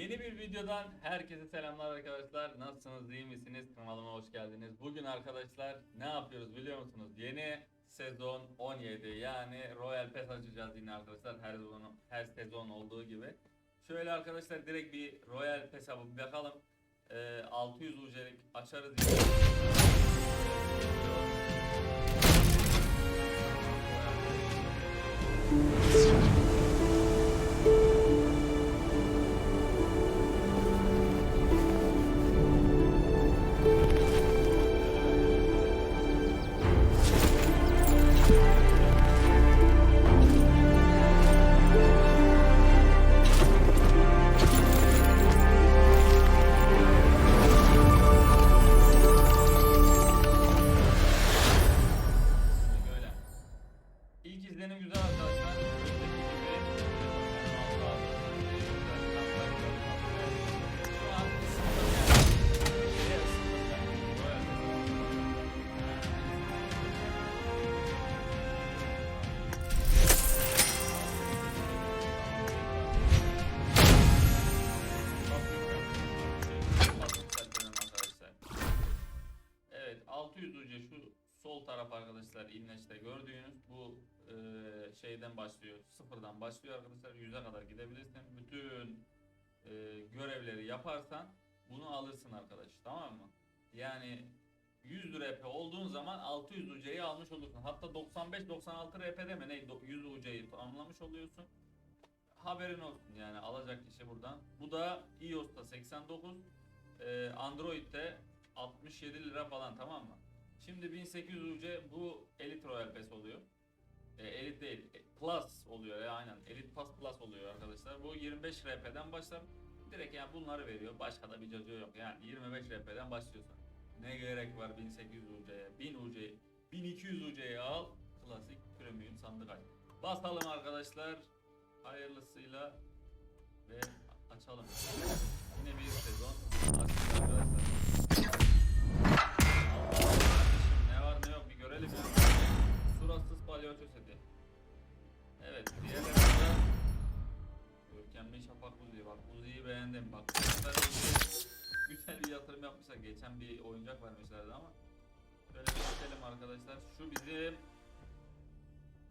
Yeni bir videodan herkese selamlar arkadaşlar. Nasılsınız, iyi misiniz? Kanalıma hoş geldiniz. Bugün arkadaşlar ne yapıyoruz biliyor musunuz? Yeni sezon 17 yani Royal Pass açacağız yine arkadaşlar. Her sezon, her sezon olduğu gibi. Şöyle arkadaşlar direkt bir Royal Pass'a bir bakalım. Ee, 600 UC'lik açarız. Böyle. Şeyden başlıyor. Sıfırdan başlıyor arkadaşlar. 100'e kadar gidebilirsin. Bütün e, görevleri yaparsan bunu alırsın arkadaş. Tamam mı? Yani 100 RP olduğun zaman 600 UC'yi almış olursun. Hatta 95-96 RP'de mi ne 100 UC'yi tamamlamış oluyorsun. Haberin olsun yani alacak kişi buradan. Bu da iOS'ta 89, e, Android'de 67 lira falan tamam mı? Şimdi 1800 UC bu Elite Royal Pass oluyor. E, Elite değil, e, Plus oluyor ya aynen. Elite Pass Plus oluyor arkadaşlar. Bu 25 RP'den başlar. Direkt yani bunları veriyor. Başka da bir cacığı yok. Yani 25 RP'den başlıyorsun. Ne gerek var 1800 UC'ye? 1000 UC, 1200 UC'ye al. Klasik premium sandık aç. Basalım arkadaşlar. Hayırlısıyla ve açalım. Yine bir sezon açtık arkadaşlar. Seti. Evet diğerlerinde Görkemli şafak Uzi bak Uzi'yi beğendim bak. Güzel bir yatırım yapmışlar. Geçen bir oyuncak vermişlerdi ama. Şöyle bir geçelim arkadaşlar. Şu bizim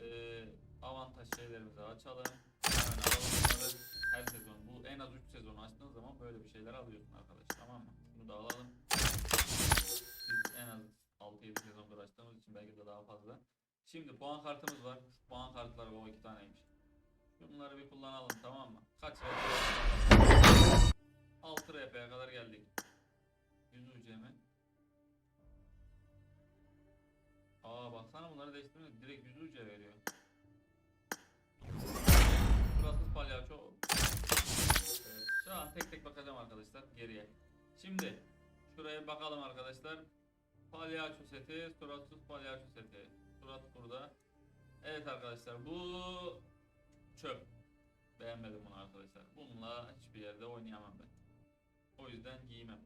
eee avantaj şeylerimizi açalım. Hemen alalım. Her sezon bu en az 3 sezon açtığın zaman böyle bir şeyler alıyorsun arkadaş tamam mı? Bunu da alalım. Biz en az 6-7 sezondur açtığımız için belki de daha fazla. Şimdi puan kartımız var. Şu puan kartları o iki taneymiş. Şunları bir kullanalım tamam mı? Kaç RP? 6 RP'ye kadar geldik. 100 UC mi? Aa baksana bunları değiştirmiyor. Direkt 100 UC veriyor. Suratsız palyaço. Evet, şu an tek tek bakacağım arkadaşlar geriye. Şimdi şuraya bakalım arkadaşlar. Palyaço seti, suratsız palyaço seti. Surat burada. Evet arkadaşlar bu çöp. Beğenmedim bunu arkadaşlar. Bununla hiçbir yerde oynayamam ben. O yüzden giymem.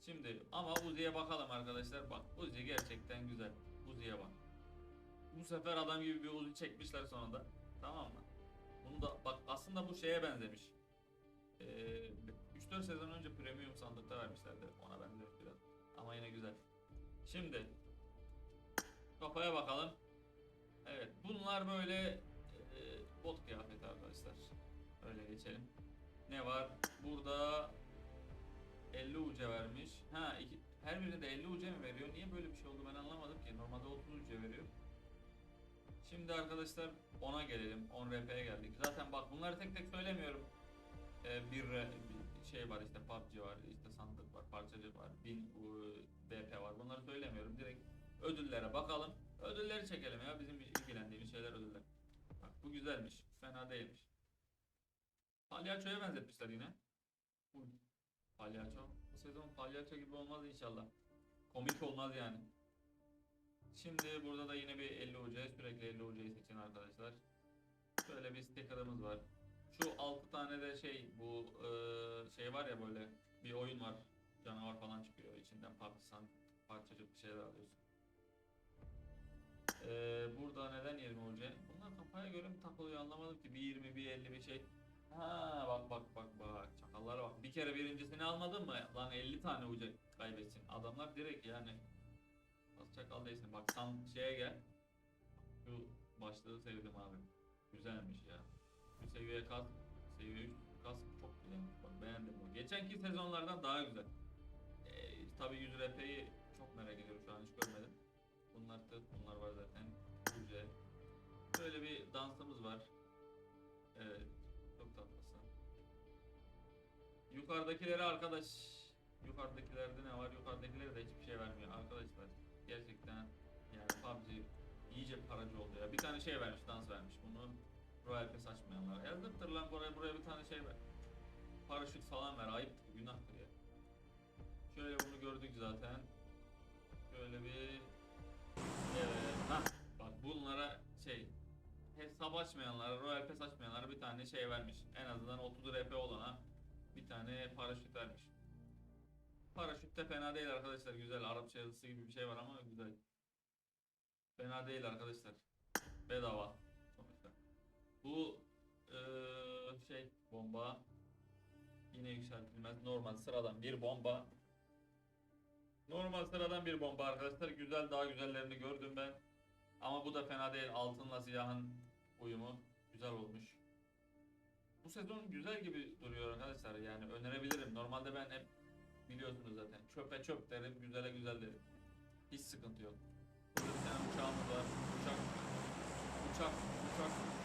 Şimdi ama Uzi'ye bakalım arkadaşlar. Bak Uzi gerçekten güzel. Uzi'ye bak. Bu sefer adam gibi bir Uzi çekmişler sonunda. Tamam mı? Bunu da bak aslında bu şeye benzemiş. Ee, 3-4 sezon önce premium sandıkta vermişlerdi. Ona benzer biraz. Ama yine güzel. Şimdi kafaya bakalım. Evet bunlar böyle e, bot kıyafeti arkadaşlar. Öyle geçelim. Ne var? Burada 50 uca vermiş. Ha iki, her birinde 50 uca mi veriyor? Niye böyle bir şey oldu ben anlamadım ki. Normalde 30 uca veriyor. Şimdi arkadaşlar 10'a gelelim. 10 RP'ye geldik. Zaten bak bunları tek tek söylemiyorum. Ee, bir, bir şey var işte PUBG var, işte sandık var, parçacık var, 1000 BP var. Bunları söylemiyorum. Direkt ödüllere bakalım. Ödülleri çekelim ya. Bizim ilgilendiğimiz şeyler ödüller. Bak bu güzelmiş. Fena değilmiş. Palyaçoya benzetmişler yine. Palyaço. Bu sezon palyaço gibi olmaz inşallah. Komik olmaz yani. Şimdi burada da yine bir 50 UC sürekli 50 UC'yi seçin arkadaşlar. Şöyle bir sticker'ımız var. Şu 6 tane de şey bu eee, şey var ya böyle bir oyun var. Canavar falan çıkıyor içinden partisan parçacık bir şeyler alıyorsun. Eee burada neden 20 UC? Bunlar kafaya göre mi takılıyor anlamadım ki. Bir 20 bir 50 bir şey. Ha bak bak bak bak. Çak bir kere birincisini almadın mı? Lan 50 tane uca kaybetsin. Adamlar direkt yani az çakal değilsin. Bak san şeye gel. Şu başlığı sevdim abi. Güzelmiş ya. Şu seviye kas, seviye 3 kas çok güzelmiş. Bak beğendim bu. Geçenki sezonlardan daha güzel. Ee, tabii 100 RP'yi çok merak ediyorum şu an hiç görmedim. Bunlar bunlar var zaten. Güzel. Böyle bir dansımız var. Evet. Çok tatlısın. Yukarıdakileri arkadaş yukarıdakilerde ne var? Yukarıdakilere de hiçbir şey vermiyor arkadaşlar. Gerçekten yani PUBG iyice paracı oldu ya. Bir tane şey vermiş, dans vermiş. Bunu Royal Pass açmayanlar. Yazıktır lan buraya buraya bir tane şey ver. Paraşüt falan ver. Ayıptır, günahtır ya. Şöyle bunu gördük zaten. Şöyle bir Evet. Hah. Bak bunlara şey hesap açmayanlara, Royal Pass açmayanlara bir tane şey vermiş. En azından 30 RP olana bir tane paraşüt vermiş. Paraşüt de fena değil arkadaşlar. Güzel Arapça yazısı gibi bir şey var ama güzel. Fena değil arkadaşlar. Bedava. Sonuçta. Bu eee, şey bomba yine yükseltilmez. Normal sıradan bir bomba. Normal sıradan bir bomba arkadaşlar. Güzel daha güzellerini gördüm ben. Ama bu da fena değil. Altınla siyahın uyumu güzel olmuş. Bu sezon güzel gibi duruyor arkadaşlar. Yani önerebilirim. Normalde ben hep biliyorsunuz zaten. Çöpe çöp derim, güzele güzel derim. Hiç sıkıntı yok. Burada bir tane uçağımız var. Uçak, uçak, uçak.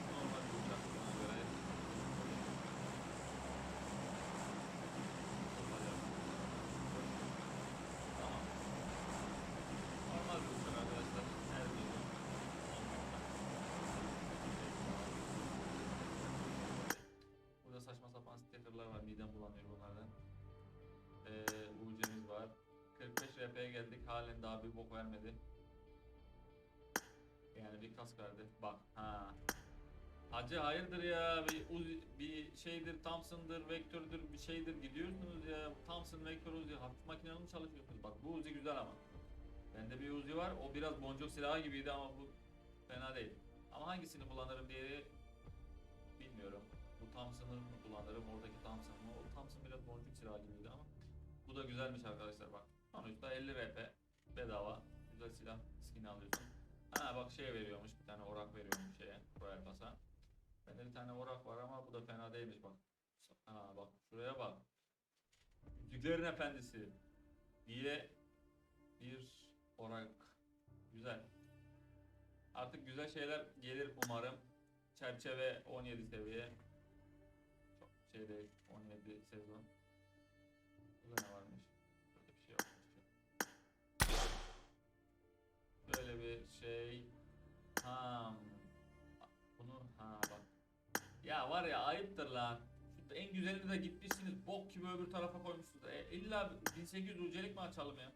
45 RP'ye geldik. Halen daha bir bok vermedi. Yani bir kask verdi. Bak. Ha. Hacı hayırdır ya bir, Uzi, bir şeydir Thompson'dır, Vector'dur bir şeydir gidiyorsunuz ya Thompson, Vector, Uzi hafif makineli mi çalışıyorsunuz? Bak bu Uzi güzel ama. Bende bir Uzi var o biraz boncuk silahı gibiydi ama bu fena değil. Ama hangisini kullanırım diye bilmiyorum. Bu Thompson'ı mı kullanırım oradaki Thompson mı? O Thompson biraz boncuk silahı gibiydi ama. Bu da güzelmiş arkadaşlar bak. Sonuçta 50 RP bedava güzel silah skin'i alıyorsun. Ha bak şey veriyormuş bir tane orak veriyormuş şeye Royal Pass'a. Bende bir tane orak var ama bu da fena değilmiş bak. Ha bak şuraya bak. Yüzüklerin Efendisi diye bir orak. Güzel. Artık güzel şeyler gelir umarım. Çerçeve 17 seviye. Çok şey değil 17 sezon. Böyle bir şey. Ha. Bunu ha bak. Ya var ya ayıptır lan. Şu en güzelini de gitmişsiniz. Bok gibi öbür tarafa koymuşsunuz. E, illa 1800 ucelik mi açalım ya?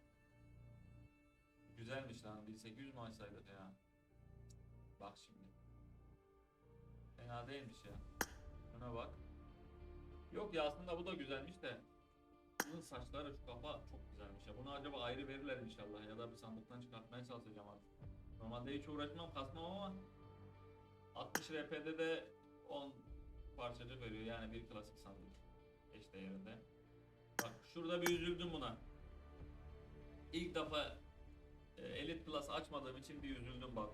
Güzelmiş lan. 1800 mü açsaydık ya? Bak şimdi. Fena değilmiş ya. Şuna bak. Yok ya aslında bu da güzelmiş de. Bunun saçları şu kafa çok güzelmiş ya. Bunu acaba ayrı verirler inşallah ya da bir sandıktan çıkartmaya çalışacağım artık. Normalde hiç uğraşmam kasmam ama 60 RP'de de 10 parçacık veriyor yani bir klasik sandık eş değerinde. Bak şurada bir üzüldüm buna. İlk defa e, Elite Plus açmadığım için bir üzüldüm bak.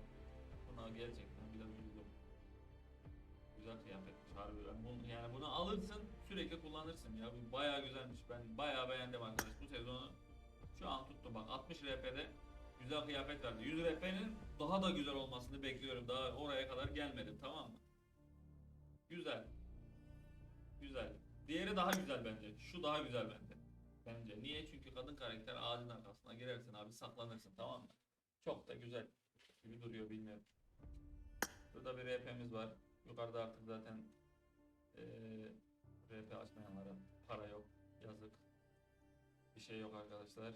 Buna gerçekten biraz üzüldüm. Güzel kıyafetmiş harbi. Ben bunu, yani bunu alırsın sürekli kullanırsın ya. Bu bayağı güzelmiş. Ben bayağı beğendim arkadaş bu sezonu. Şu an tuttum bak 60 RP'de güzel kıyafet verdi. 100 RP'nin daha da güzel olmasını bekliyorum. Daha oraya kadar gelmedim tamam mı? Güzel. Güzel. Diğeri daha güzel bence. Şu daha güzel bence. Bence. Niye? Çünkü kadın karakter ağacın arkasına girersin abi saklanırsın tamam mı? Çok da güzel gibi duruyor bilmiyorum. Burada bir RP'miz var. Yukarıda artık zaten açmayanlara para yok. Yazık. Bir şey yok arkadaşlar.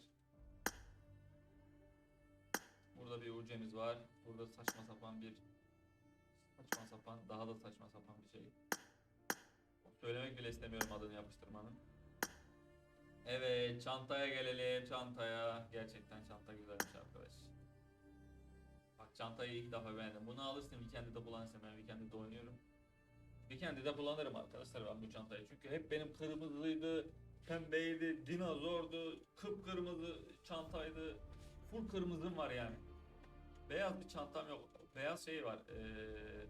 Burada bir UC'miz var. Burada saçma sapan bir saçma sapan daha da saçma sapan bir şey. Söylemek bile istemiyorum adını yapıştırmanın. Evet çantaya gelelim çantaya. Gerçekten çanta güzelmiş arkadaş. Bak çantayı ilk defa beğendim. Bunu alırsın Weekend'de kullanırsın. Ben Weekend'de oynuyorum. Weekend'de kullanırım arkadaşlar ben bu çantayı. Çünkü hep benim kırmızıydı, pembeydi, dinozordu, kıpkırmızı çantaydı. Full kırmızım var yani. Beyaz bir çantam yok. Beyaz şey var. Ee,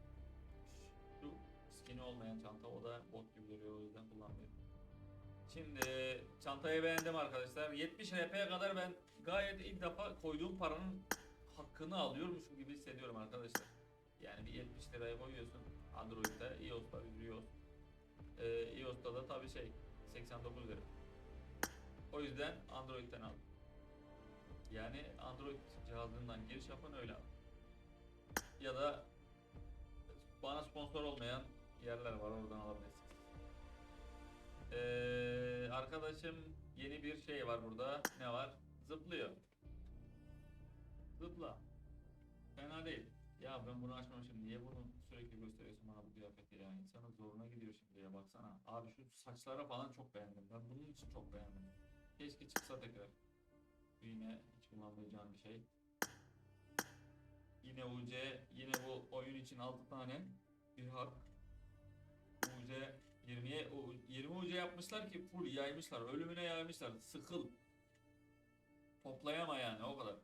şu skin'i olmayan çanta o da bot gibi duruyor o yüzden kullanmıyorum. Şimdi çantayı beğendim arkadaşlar. 70 RP'ye kadar ben gayet ilk defa koyduğum paranın hakkını alıyormuşum gibi hissediyorum arkadaşlar. Yani bir 70 liraya koyuyorsun Android'de, iOS'ta 100 iOS. Ee, iOS'ta da tabii şey 89 lira. O yüzden Android'den al. Yani Android cihazından giriş yapın öyle al. Ya da bana sponsor olmayan yerler var oradan alabilirsiniz. Ee, arkadaşım yeni bir şey var burada. Ne var? Zıplıyor. Zıpla. Fena değil. Ya ben bunu açmamışım. Niye bunu sürekli gösteriyorsun kıyafeti ya? İnsanın zoruna gidiyor şimdi ya baksana. Abi şu saçlara falan çok beğendim. Ben bunun için çok beğendim. Keşke çıksa tekrar. Yine hiç kullanmayacağım bir şey. Yine UC, yine bu oyun için 6 tane bir hak. UC 20'ye o 20 UC yapmışlar ki full yaymışlar. Ölümüne yaymışlar. Sıkıl. Toplayama yani o kadar.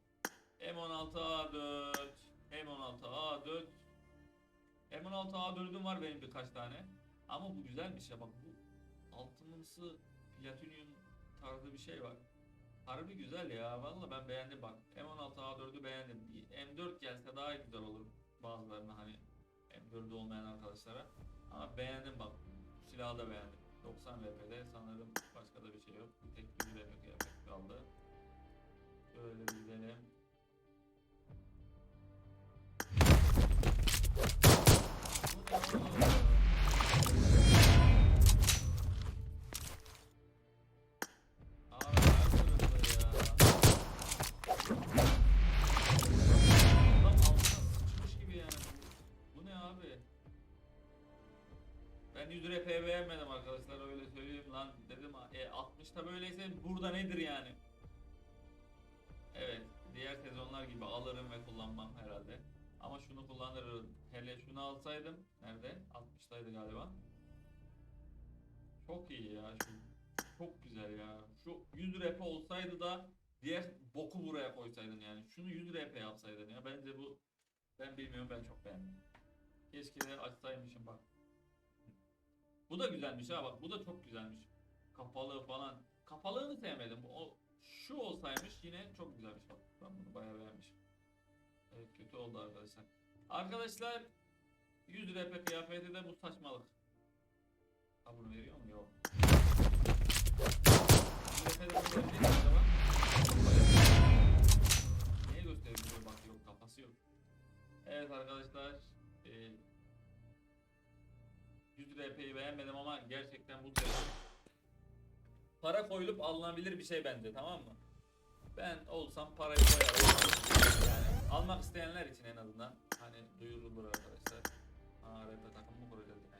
M16A4 M16A4 M16A4'üm var benim birkaç tane. Ama bu güzelmiş ya bak bu altınımsı platinyum tarzı bir şey var. Harbi güzel ya. Valla ben beğendim bak. M16A4'ü beğendim. Bir M4 gelse daha güzel olur bazılarına hani M4'ü olmayan arkadaşlara. Ama beğendim bak. Silahı da beğendim. 90 RP'de sanırım başka da bir şey yok. Bir tek bir demir kıyafet kaldı. Şöyle bir gidelim. 100 RP beğenmedim arkadaşlar öyle söyleyeyim lan dedim e 60'ta böyleyse burada nedir yani? Evet diğer sezonlar gibi alırım ve kullanmam herhalde. Ama şunu kullanırım. Hele şunu alsaydım nerede? 60'taydı galiba. Çok iyi ya şu. Çok güzel ya. Şu 100 RP olsaydı da diğer boku buraya koysaydın yani. Şunu 100 RP yapsaydın ya. Bence bu ben bilmiyorum ben çok beğendim. Keşke de açsaymışım bak. Bu da güzelmiş ha bak bu da çok güzelmiş. Kapalı falan. Kapalığını sevmedim. O şu olsaymış yine çok güzelmiş bak. Ben bunu bayağı beğenmişim. Evet kötü oldu arkadaşlar. Arkadaşlar 100 RP kıyafeti de bu saçmalık. Ha bunu veriyor mu? Yok. 100 RP de bunu verecek mi acaba? Niye gösteriyor? Bak yok kafası yok. Evet arkadaşlar. RP'yi beğenmedim ama gerçekten bu para koyulup alınabilir bir şey bence tamam mı? Ben olsam parayı koyarım. Yani almak isteyenler için en azından hani duyurulur arkadaşlar. Aa RP takım mı kuracağız yine?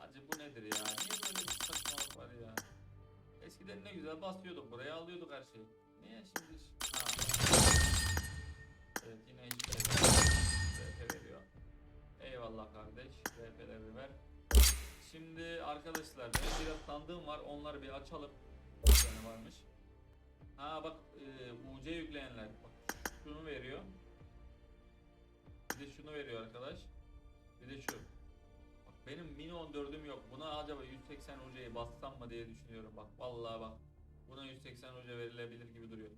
Acı bu nedir ya? Niye böyle bir saçmalık var ya? Eskiden ne güzel basıyorduk buraya alıyorduk her şeyi. Niye şimdi? Ha. Evet yine şey RP veriyor. Eyvallah kardeş. RP'leri ver. Şimdi arkadaşlar benim biraz sandığım var. Onları bir açalım. Bir tane varmış. Ha bak e, UC yükleyenler. Bak şunu veriyor. Bir de şunu veriyor arkadaş. Bir de şu. Bak benim mini 14'üm yok. Buna acaba 180 UC'yi bassam mı diye düşünüyorum. Bak vallahi bak. Buna 180 UC verilebilir gibi duruyor.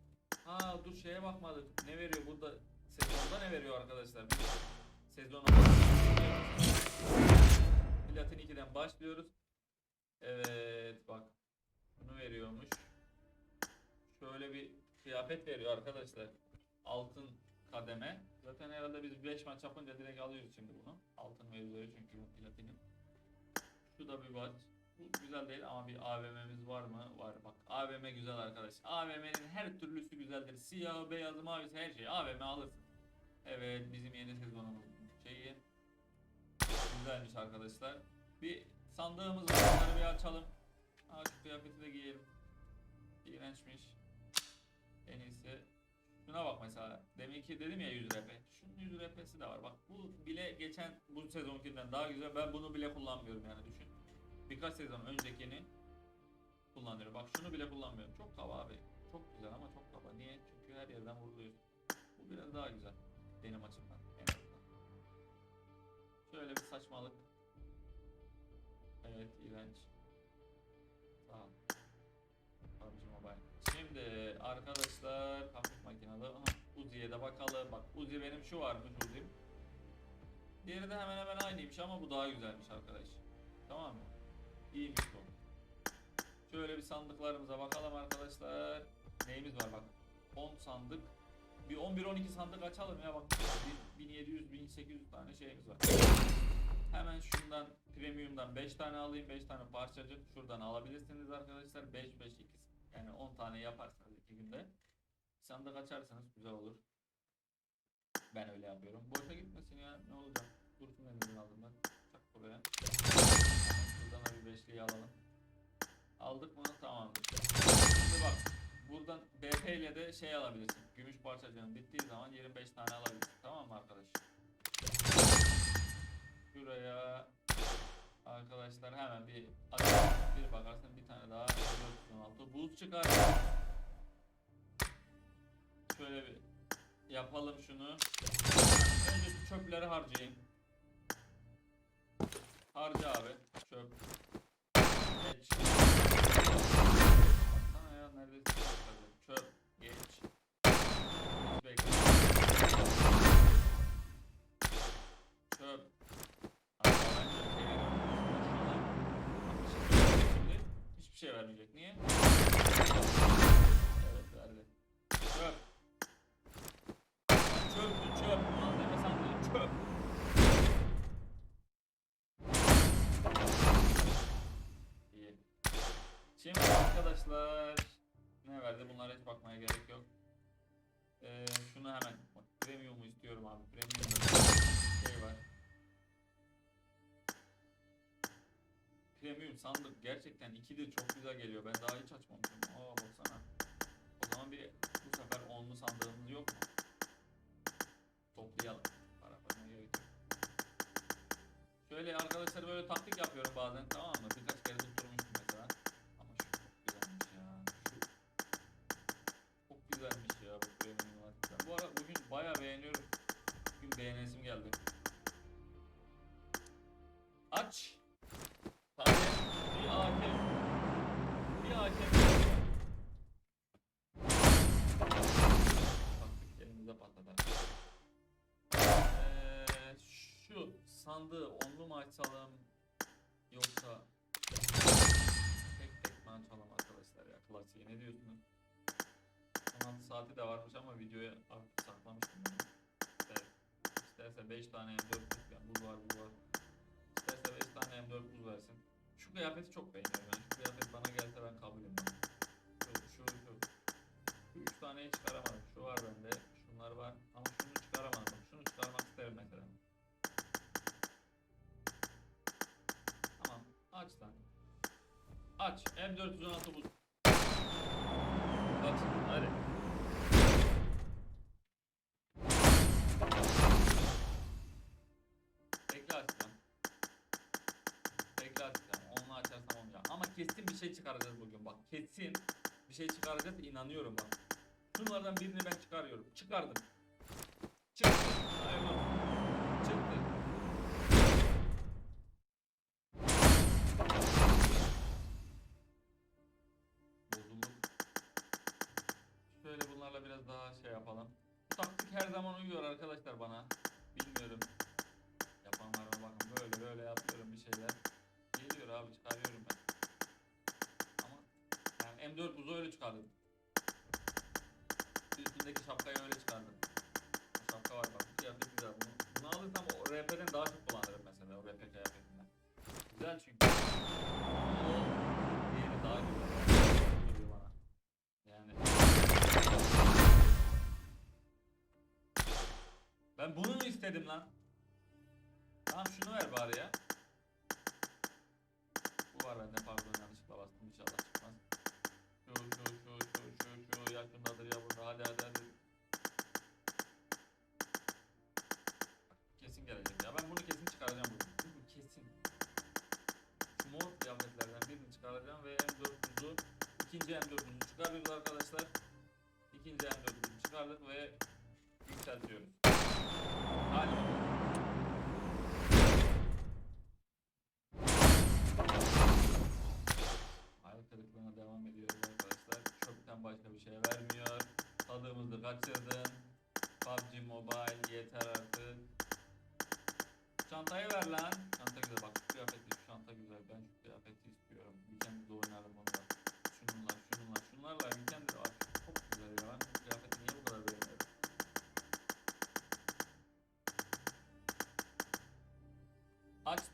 Ha dur şeye bakmadık. Ne veriyor burada? Sezonda ne veriyor arkadaşlar? Sezon Platin 2'den başlıyoruz. Evet bak. Bunu veriyormuş. Şöyle bir kıyafet veriyor arkadaşlar. Altın kademe. Zaten herhalde biz 5 maç yapınca direkt alıyoruz şimdi bunu. Altın üzeri çünkü bu platinim. Şu da bir maç. Güzel değil ama bir AVM'miz var mı? Var bak. AVM güzel arkadaş. AVM'nin her türlüsü güzeldir. Siyah, beyaz, mavisi her şey. AVM alırsın. Evet bizim yeni sezonumuz şeyi. Güzelmiş arkadaşlar. Bir sandığımız var. Bir açalım. Şu kıyafeti de giyelim. İğrençmiş. En iyisi. Şuna bak mesela. Demin ki dedim ya 100 RP. Şunun 100 RP'si de var. Bak bu bile geçen bu sezonkinden daha güzel. Ben bunu bile kullanmıyorum yani düşün. Birkaç sezon öncekini kullanıyorum. Bak şunu bile kullanmıyorum. Çok kaba abi. Çok güzel ama çok kaba. Niye? Çünkü her yerden vuruluyorsun. Bu biraz daha güzel. Benim açımdan. Şöyle bir saçmalık. Evet iğrenç. Ol. PUBG Mobile. Şimdi arkadaşlar hafif makinalı. Aha, Uzi'ye de bakalım. Bak Uzi benim şu varmış Uzi'm. Diğeri de hemen hemen aynıymış ama bu daha güzelmiş arkadaş. Tamam mı? İyiymiş bu. Şöyle bir sandıklarımıza bakalım arkadaşlar. Neyimiz var bak. 10 sandık. Bir 11-12 sandık açalım ya bak. 1700-1800 tane şeyimiz var. Hemen şundan premium'dan 5 tane alayım. 5 tane parçacık şuradan alabilirsiniz arkadaşlar. 5 5 2 yani 10 tane yaparsanız 2 günde. Sandık açarsanız güzel olur. Ben öyle yapıyorum. Boşa gitmesin ya. Ne olacak? Dursun elimizin altında. Çak buraya. Şuradan da bir beşliği alalım. Aldık mı? Tamamdır. Şimdi bak. Buradan BP ile de şey alabilirsin. Gümüş parçacığın bittiği zaman 25 tane alabilirsin. Tamam mı arkadaş? Şuraya arkadaşlar hemen bir. Bir bakarsın bir tane daha 416 buz çıkar. Şöyle bir yapalım şunu. Önce şu çöpleri harcayayım. Harca abi. Çöp. Geç. Neredeyse. Çöp. Geç. Sandık gerçekten ikidir çok güzel geliyor. Ben daha hiç açmamışım. Aa baksana. O zaman bir bu sefer onlu sandığımız yok mu? Toplayalım. Para vermeye gerek. Şöyle arkadaşlar böyle taktik yapıyorum bazen tamam mı? Birkaç kere tutturmuştum mesela. Ama şu çok güzelmiş ya. Şu çok güzelmiş ya bu premiumlar. Ben bu ara bugün bayağı beğeniyorum. Bugün beğenesim geldi. Aç. Sandığı onlu mu açalım yoksa tek tek mi açalım arkadaşlar ya klasiği ne diyorsunuz? 16 saati de varmış ama videoya artık saklamıştım. İster, isterse 5 tane M4 buz yani buz var buz var. İsterse 5 tane M4 buz versin. Şu kıyafeti çok beğeniyorum yani. Şu kıyafet bana gelse ben kabulüm. Şu şu şu. Şu 3 taneyi çıkaramadım. Şu var bende. Şunlar var. Ama şunu çıkaramadım. Şunu çıkarmak isterim mesela. Aç. M416 buz. Bak hadi. Bekle açacağım. Bekle açacağım. Onu açarsam olmayacak. Ama kesin bir şey çıkaracağız bugün bak. Kesin bir şey çıkaracağız inanıyorum bak. Şunlardan birini ben çıkarıyorum. Çıkardım. Biraz daha şey yapalım. Bu taktik her zaman uyuyor arkadaşlar bana. Bilmiyorum. Yapan var mı bakın böyle böyle yapıyorum bir şeyler. Geliyor abi çıkarıyorum ben. Ama yani M4 buzu öyle çıkardım. Üstündeki şapkayı öyle çıkardım. O şapka var bak. Bu kıyafet güzel. Bunu, bunu alırsam o RP'den daha çok kullanırım mesela o RP kıyafetinden. Güzel çünkü. O diğeri daha güzel. Ben bunu mu istedim lan? Tamam şunu ver bari ya. Bu var bende pardon yanlışlıkla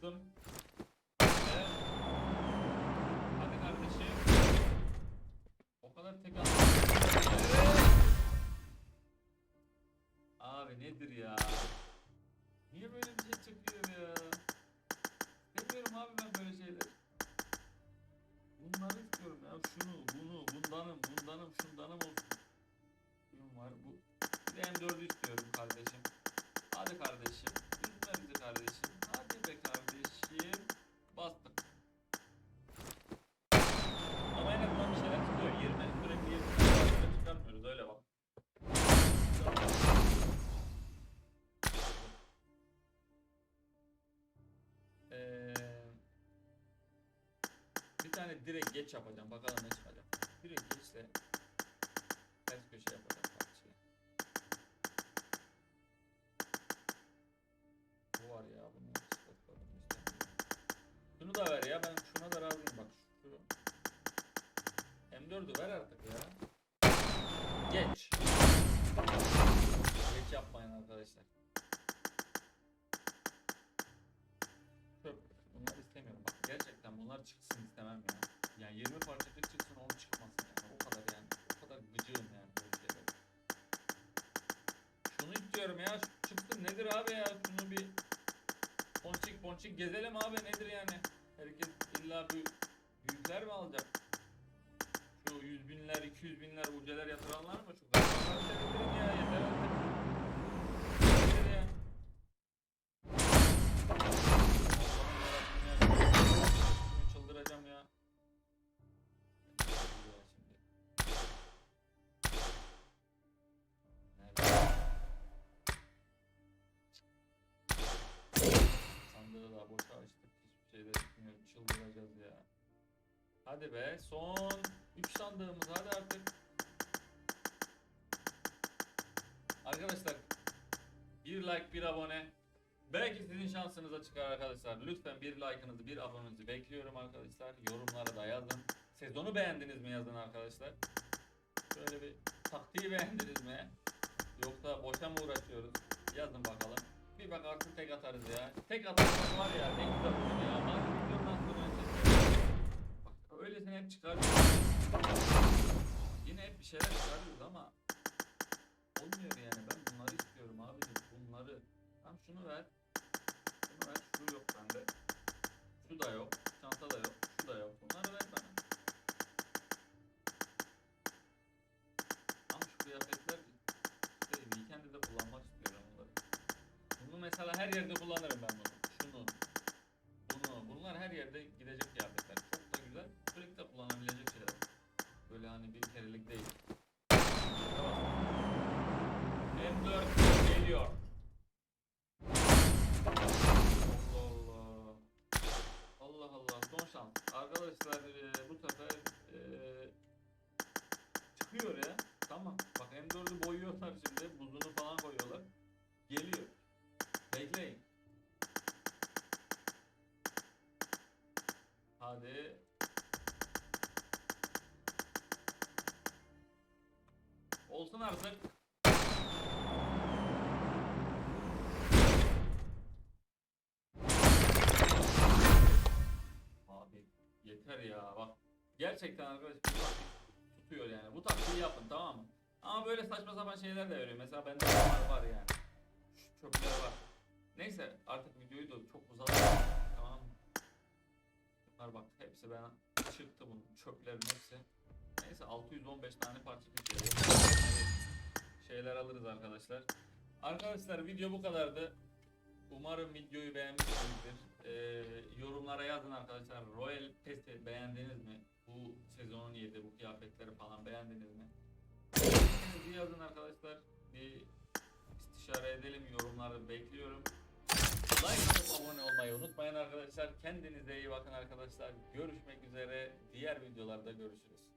Açtım. Tane direkt geç yapacağım. Bakalım ne çıkacak. Direkt geçle ters köşe yapacağım parçayı. Bu var ya bunu çıkartalım. Şunu da ver ya ben şuna da razıyım bak şu. M4'ü ver artık ya. Geç. Geç yapmayın arkadaşlar. Bunlar çıksın istemem ya. Yani 20 parçacık çıksın 10 çıkmasın yani. O kadar yani. O kadar gıcığım yani böyle şeylere. Şunu istiyorum ya. Çıksın nedir abi ya? Şunu bir ponçik ponçik gezelim abi nedir yani? Herkes illa bir büyükler mi alacak? Şu 100 binler, 200 binler uceler yatıranlar mı? Şu sevindirin ya. Yeter Boşa açtık. Hiçbir şey de bitmiyor. Çıldıracağız ya. Hadi be. Son 3 sandığımız. Hadi artık. Arkadaşlar bir like bir abone. Belki sizin şansınıza çıkar arkadaşlar. Lütfen bir like'ınızı bir abonenizi bekliyorum arkadaşlar. Yorumlara da yazın. Sezonu beğendiniz mi yazın arkadaşlar. Şöyle bir taktiği beğendiniz mi? Yoksa boşa mı uğraşıyoruz? Yazın bakalım. Bir bak artık tek atarız ya. Tek atarsak var ya ne güzel olur ya. Bari videonun çekiyorum. Bak öylesine hep çıkarıyoruz. Yine hep bir şeyler çıkarıyoruz ama olmuyor yani. Ben bunları istiyorum abicim. Bunları. Tam şunu ver. Şunu ver. Şu yok bende. Şu da yok. Çanta da yok. Mesela her yerde kullanırım ben bunu. Şunu. Bunu. Bunlar her yerde gidecek kıyafetler. Çok da güzel. Sürekli de kullanabilecek şeyler. Böyle hani bir kerelik değil. Tamam. M4 geliyor. Allah Allah. Allah Allah. Son şans. Arkadaşlar eee, bu sefer eee, çıkıyor ya. Tamam. Bak M4'ü boyuyorlar şimdi. Buzunu falan koyuyorlar. Ya bak. Gerçekten arkadaş tutuyor yani. Bu taktiği yapın tamam mı? Ama böyle saçma sapan şeyler de veriyor. Mesela bende bunlar var yani. Şu çöpler var. Neyse artık videoyu da çok uzattım. Tamam mı? Bunlar bak hepsi ben çıktı bunun çöplerin hepsi. Neyse 615 tane parça tutuyor. Şeyler alırız arkadaşlar. Arkadaşlar video bu kadardı. Umarım videoyu beğenmişsinizdir. Ee, yorumlara yazın arkadaşlar. Royal Pass'i beğendiniz mi? Bu sezonun miydi bu kıyafetleri falan beğendiniz mi? Beğendiğinizi yazın arkadaşlar. Bir istişare edelim yorumları bekliyorum. Like atıp abone olmayı unutmayın arkadaşlar. Kendinize iyi bakın arkadaşlar. Görüşmek üzere. Diğer videolarda görüşürüz.